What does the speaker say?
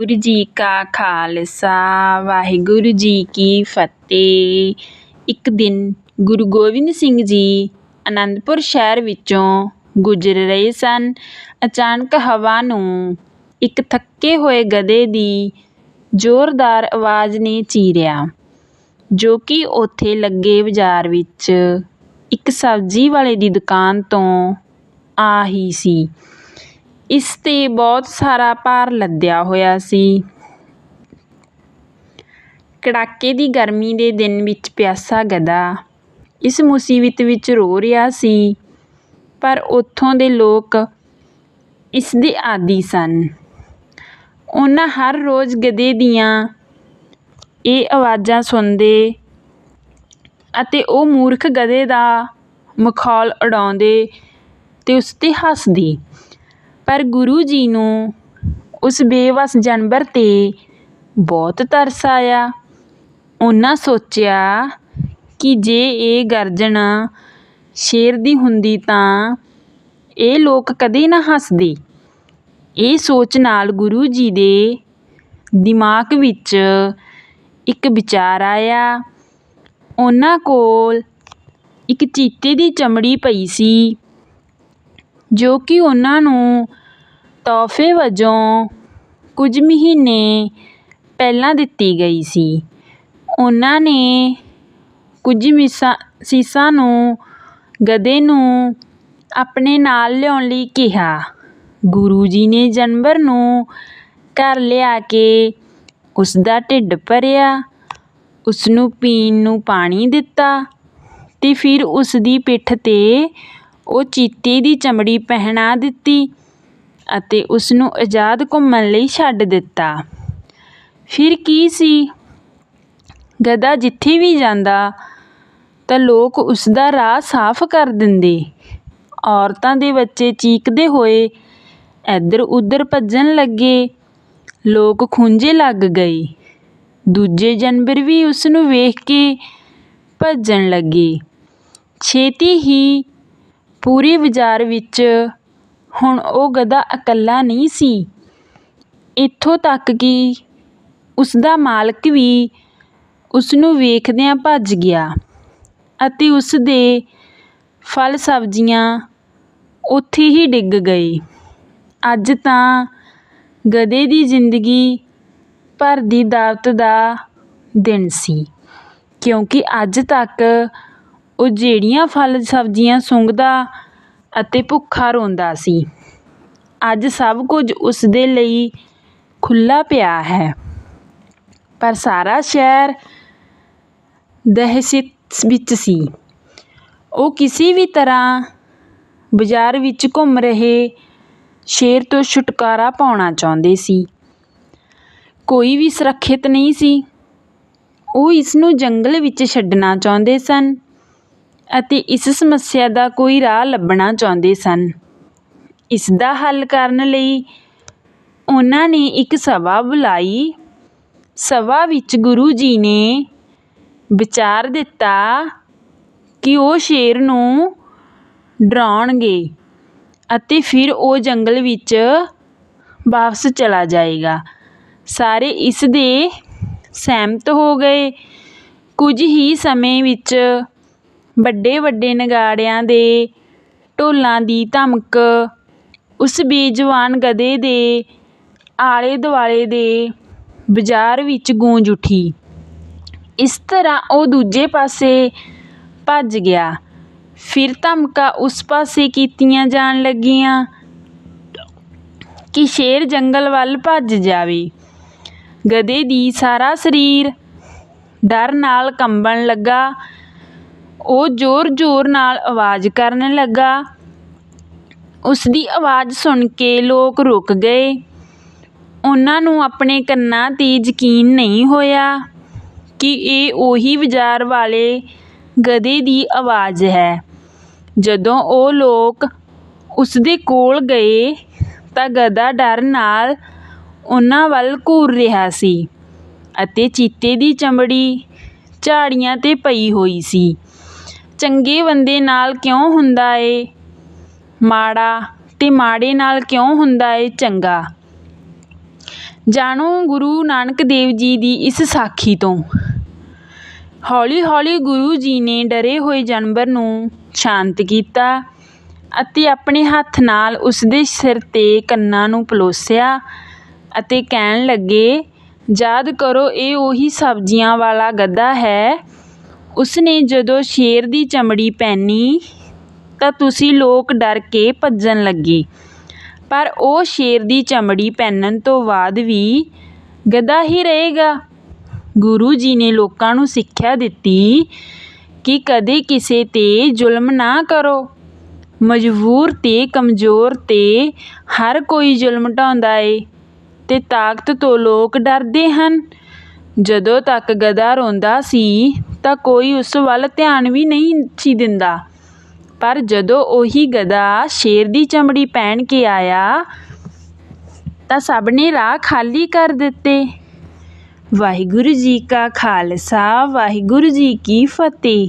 ਗੁਰੂ ਜੀ ਕਾ ਖਾਲਸਾ, ਵਾਹਿਗੁਰੂ ਜੀ ਕੀ ਫਤਿਹ। ਇੱਕ ਦਿਨ ਗੁਰੂ ਗੋਬਿੰਦ ਸਿੰਘ ਜੀ ਅਨੰਦਪੁਰ ਸ਼ਹਿਰ ਵਿੱਚੋਂ ਗੁਜ਼ਰ ਰਹੇ ਸਨ। ਅਚਾਨਕ ਹਵਾ ਨੂੰ ਇੱਕ ਥੱਕੇ ਹੋਏ ਗਧੇ ਦੀ ਜ਼ੋਰਦਾਰ ਆਵਾਜ਼ ਨੇ ਚੀਰਿਆ, ਜੋ ਕਿ ਉੱਥੇ ਲੱਗੇ ਬਾਜ਼ਾਰ ਵਿੱਚ ਇੱਕ ਸਬਜ਼ੀ ਵਾਲੇ ਦੀ ਦੁਕਾਨ ਤੋਂ ਆ ਹੀ ਸੀ। ਇਸ 'ਤੇ ਬਹੁਤ ਸਾਰਾ ਭਾਰ ਲੱਦਿਆ ਹੋਇਆ ਸੀ। ਕੜਾਕੇ ਦੀ ਗਰਮੀ ਦੇ ਦਿਨ ਵਿੱਚ ਪਿਆਸਾ ਗਧਾ ਇਸ ਮੁਸੀਬਤ ਵਿੱਚ ਰੋ ਰਿਹਾ ਸੀ, ਪਰ ਉੱਥੋਂ ਦੇ ਲੋਕ ਇਸ ਦੇ ਆਦੀ ਸਨ। ਉਹਨਾਂ ਹਰ ਰੋਜ਼ ਗਧੇ ਦੀਆਂ ਇਹ ਆਵਾਜ਼ਾਂ ਸੁਣਦੇ ਅਤੇ ਉਹ ਮੂਰਖ ਗਧੇ ਦਾ ਮਖੌਲ ਉਡਾਉਂਦੇ ਅਤੇ ਉਸ 'ਤੇ ਹੱਸਦੀ। ਪਰ ਗੁਰੂ ਜੀ ਨੂੰ ਉਸ ਬੇਵੱਸ ਜਾਨਵਰ 'ਤੇ ਬਹੁਤ ਤਰਸ ਆਇਆ। ਉਹਨਾਂ ਸੋਚਿਆ ਕਿ ਜੇ ਇਹ ਗਰਜਨ ਸ਼ੇਰ ਦੀ ਹੁੰਦੀ ਤਾਂ ਇਹ ਲੋਕ ਕਦੇ ਨਾ ਹੱਸਦੇ। ਇਹ ਸੋਚ ਨਾਲ ਗੁਰੂ ਜੀ ਦੇ ਦਿਮਾਗ ਵਿੱਚ ਇੱਕ ਵਿਚਾਰ ਆਇਆ। ਉਹਨਾਂ ਕੋਲ ਇੱਕ ਚੀਤੇ ਦੀ ਚਮੜੀ ਪਈ ਸੀ, ਜੋ ਕਿ ਉਹਨਾਂ ਨੂੰ ਤੋਹਫੇ ਵਜੋਂ ਕੁਝ ਮਹੀਨੇ ਪਹਿਲਾਂ ਦਿੱਤੀ ਗਈ ਸੀ। ਉਹਨਾਂ ਨੇ ਕੁਝ ਮਿਸਾ, ਸੀਸਾਂ ਨੂੰ, ਗਧੇ ਨੂੰ ਆਪਣੇ ਨਾਲ ਲਿਆਉਣ ਲਈ ਕਿਹਾ। ਗੁਰੂ ਜੀ ਨੇ ਜਾਨਵਰ ਨੂੰ ਘਰ ਲਿਆ ਕੇ ਉਸ ਦਾ ਢਿੱਡ ਭਰਿਆ ਉਸ ਨੂੰ ਪੀਣ ਨੂੰ ਪਾਣੀ ਦਿੱਤਾ ਅਤੇ ਫਿਰ ਉਸ ਦੀ ਪਿੱਠ 'ਤੇ ਉਹ ਚੀਤੇ ਦੀ ਚਮੜੀ ਪਹਿਨਾ ਦਿੱਤੀ। ਅਤੇ ਉਸ ਨੂੰ ਆਜ਼ਾਦ ਘੁੰਮਣ ਲਈ ਛੱਡ ਦਿੱਤਾ। ਫਿਰ ਕੀ ਸੀ? ਗਧਾ ਜਿੱਥੇ ਵੀ ਜਾਂਦਾ, ਤਾਂ ਲੋਕ ਉਸ ਦਾ ਰਾਹ ਸਾਫ਼ ਕਰ ਦਿੰਦੇ। ਔਰਤਾਂ ਦੇ ਬੱਚੇ ਚੀਕਦੇ ਹੋਏ ਇੱਧਰ ਉੱਧਰ ਭੱਜਣ ਲੱਗੇ। ਲੋਕ ਖੂੰਜੇ ਲੱਗ ਗਏ। ਦੂਜੇ ਜਾਨਵਰ ਵੀ ਉਸ ਨੂੰ ਵੇਖ ਕੇ ਭੱਜਣ ਲੱਗੇ। ਛੇਤੀ ਹੀ ਪੂਰੇ ਬਾਜ਼ਾਰ ਵਿੱਚ ਹੁਣ ਉਹ ਗਧਾ ਇਕੱਲਾ ਨਹੀਂ ਸੀ। ਇੱਥੋਂ ਤੱਕ ਕਿ ਉਸਦਾ ਮਾਲਕ ਵੀ ਉਸਨੂੰ ਵੇਖਦਿਆਂ ਭੱਜ ਗਿਆ ਅਤੇ ਉਸਦੇ ਫਲ ਸਬਜ਼ੀਆਂ ਉੱਥੇ ਹੀ ਡਿੱਗ ਗਏ ਅੱਜ ਤਾਂ ਗਧੇ ਦੀ ਜ਼ਿੰਦਗੀ ਭਰ ਦੀ ਦਾਵਤ ਦਾ ਦਿਨ ਸੀ, ਕਿਉਂਕਿ ਅੱਜ ਤੱਕ ਉਹ ਜਿਹੜੀਆਂ ਫਲ ਸਬਜ਼ੀਆਂ ਸੁੰਘਦਾ ਅਤੇ ਭੁੱਖਾ ਰੋਂਦਾ ਸੀ। ਅੱਜ ਸਭ ਕੁਝ ਉਸਦੇ ਲਈ ਖੁੱਲ੍ਹਾ ਪਿਆ ਹੈ। ਪਰ ਸਾਰਾ ਸ਼ਹਿਰ ਦਹਿਸ਼ਤ ਵਿੱਚ ਸੀ। ਉਹ ਕਿਸੇ ਵੀ ਤਰ੍ਹਾਂ ਬਾਜ਼ਾਰ ਵਿੱਚ ਘੁੰਮ ਰਹੇ ਸ਼ੇਰ ਤੋਂ ਛੁਟਕਾਰਾ ਪਾਉਣਾ ਚਾਹੁੰਦੇ ਸੀ। ਕੋਈ ਵੀ ਸੁਰੱਖਿਅਤ ਨਹੀਂ ਸੀ। ਉਹ ਇਸ ਨੂੰ ਜੰਗਲ ਵਿੱਚ ਛੱਡਣਾ ਚਾਹੁੰਦੇ ਸਨ। ਅਤੇ ਇਸ ਸਮੱਸਿਆ ਦਾ ਕੋਈ ਰਾਹ ਲੱਭਣਾ ਚਾਹੁੰਦੇ ਸਨ। ਇਸ ਦਾ ਹੱਲ ਕਰਨ ਲਈ ਉਹਨਾਂ ਨੇ ਇੱਕ ਸਭਾ ਬੁਲਾਈ। ਸਭਾ ਵਿੱਚ ਗੁਰੂ ਜੀ ਨੇ ਵਿਚਾਰ ਦਿੱਤਾ ਕਿ ਉਹ ਸ਼ੇਰ ਨੂੰ ਡਰਾਉਣਗੇ ਅਤੇ ਫਿਰ ਉਹ ਜੰਗਲ ਵਿੱਚ ਵਾਪਸ ਚਲਾ ਜਾਏਗਾ। ਸਾਰੇ ਇਸ ਦੇ ਸਹਿਮਤ ਹੋ ਗਏ। ਕੁਝ ਹੀ ਸਮੇਂ ਵਿੱਚ ਵੱਡੇ ਵੱਡੇ ਨਗਾੜਿਆਂ ਦੇ ਢੋਲਾਂ ਦੀ ਧਮਕ, ਉਸ ਬੇਜਵਾਨ ਗਧੇ ਦੇ ਆਲੇ ਦੁਆਲੇ ਦੇ ਬਾਜ਼ਾਰ ਵਿੱਚ ਗੂੰਜ ਉੱਠੀ। ਇਸ ਤਰ੍ਹਾਂ ਉਹ ਦੂਜੇ ਪਾਸੇ ਭੱਜ ਗਿਆ। ਫਿਰ ਧਮਕਾਂ ਉਸ ਪਾਸੇ ਕੀਤੀਆਂ ਜਾਣ ਲੱਗੀਆਂ ਕਿ ਸ਼ੇਰ ਜੰਗਲ ਵੱਲ ਭੱਜ ਜਾਵੇ। ਗਧੇ ਦੀ ਸਾਰਾ ਸਰੀਰ ਡਰ ਨਾਲ ਕੰਬਣ ਲੱਗਾ ਉਹ ਜ਼ੋਰ-ਜ਼ੋਰ ਨਾਲ ਆਵਾਜ਼ ਕਰਨ ਲੱਗਾ। ਉਸ ਦੀ ਆਵਾਜ਼ ਸੁਣ ਕੇ ਲੋਕ ਰੁਕ ਗਏ। ਉਹਨਾਂ ਨੂੰ ਆਪਣੇ ਕੰਨਾਂ 'ਤੇ ਯਕੀਨ ਨਹੀਂ ਹੋਇਆ ਕਿ ਇਹ ਉਹੀ ਬਾਜ਼ਾਰ ਵਾਲੇ ਗਧੇ ਦੀ ਆਵਾਜ਼ ਹੈ। ਜਦੋਂ ਉਹ ਲੋਕ ਉਸ ਦੇ ਕੋਲ ਗਏ ਤਾਂ ਗਧਾ ਡਰ ਨਾਲ ਉਹਨਾਂ ਵੱਲ ਘੂਰ ਰਿਹਾ ਸੀ ਅਤੇ ਚੀਤੇ ਦੀ ਚਮੜੀ ਝਾੜੀਆਂ 'ਤੇ ਪਈ ਹੋਈ ਸੀ। ਚੰਗੇ ਬੰਦੇ ਨਾਲ ਕਿਉਂ ਹੁੰਦਾ ਏ? ਮਾੜਾ ਤੇ ਮਾੜੇ ਨਾਲ ਕਿਉਂ ਹੁੰਦਾ ਏ ਚੰਗਾ? ਜਾਣੋ ਗੁਰੂ ਨਾਨਕ ਦੇਵ ਜੀ ਦੀ ਇਸ ਸਾਖੀ ਤੋਂ। ਹੌਲੀ ਹੌਲੀ ਗੁਰੂ ਜੀ ਨੇ ਡਰੇ ਹੋਏ ਜਾਨਵਰ ਨੂੰ ਸ਼ਾਂਤ ਕੀਤਾ ਅਤੇ ਆਪਣੇ ਹੱਥ ਨਾਲ ਉਸ ਦੇ ਸਿਰ ਤੇ ਕੰਨਾਂ ਨੂੰ ਪਲੋਸਿਆ ਅਤੇ ਕਹਿਣ ਲੱਗੇ, ਯਾਦ ਕਰੋ, ਇਹ ਉਹੀ ਸਬਜ਼ੀਆਂ ਵਾਲਾ ਗਧਾ ਹੈ ਉਸਨੇ ਜਦੋਂ ਸ਼ੇਰ ਦੀ ਚਮੜੀ ਪਹਿਨੀ, ਤਾਂ ਤੁਸੀਂ ਲੋਕ ਡਰ ਕੇ ਭੱਜਣ ਲੱਗੇ। ਪਰ ਉਹ ਸ਼ੇਰ ਦੀ ਚਮੜੀ ਪਹਿਨਣ ਤੋਂ ਬਾਅਦ ਵੀ ਗਧਾ ਹੀ ਰਹੇਗਾ। ਗੁਰੂ ਜੀ ਨੇ ਲੋਕਾਂ ਨੂੰ ਸਿੱਖਿਆ ਦਿੱਤੀ ਕਿ ਕਦੇ ਕਿਸੇ ਤੇ ਜ਼ੁਲਮ ਨਾ ਕਰੋ। ਮਜਬੂਰ ਤੇ ਕਮਜ਼ੋਰ ਤੇ ਹਰ ਕੋਈ ਜ਼ੁਲਮ ਢਾਉਂਦਾ ਏ ਤੇ ਤਾਕਤ ਤੋਂ ਲੋਕ ਡਰਦੇ ਹਨ। ਜਦੋਂ ਤੱਕ ਗਧਾ ਰੋਂਦਾ ਸੀ ਤਾਂ ਕੋਈ ਉਸ ਵੱਲ ਧਿਆਨ ਵੀ ਨਹੀਂ ਸੀ ਦਿੰਦਾ। ਪਰ ਜਦੋਂ ਉਹੀ ਗਧਾ ਸ਼ੇਰ ਦੀ ਚਮੜੀ ਪਹਿਨ ਕੇ ਆਇਆ, ਤਾਂ ਸਭ ਨੇ ਰਾਹ ਖਾਲੀ ਕਰ ਦਿੱਤੇ। ਵਾਹਿਗੁਰੂ ਜੀ ਕਾ ਖਾਲਸਾ, ਵਾਹਿਗੁਰੂ ਜੀ ਕੀ ਫਤਿਹ।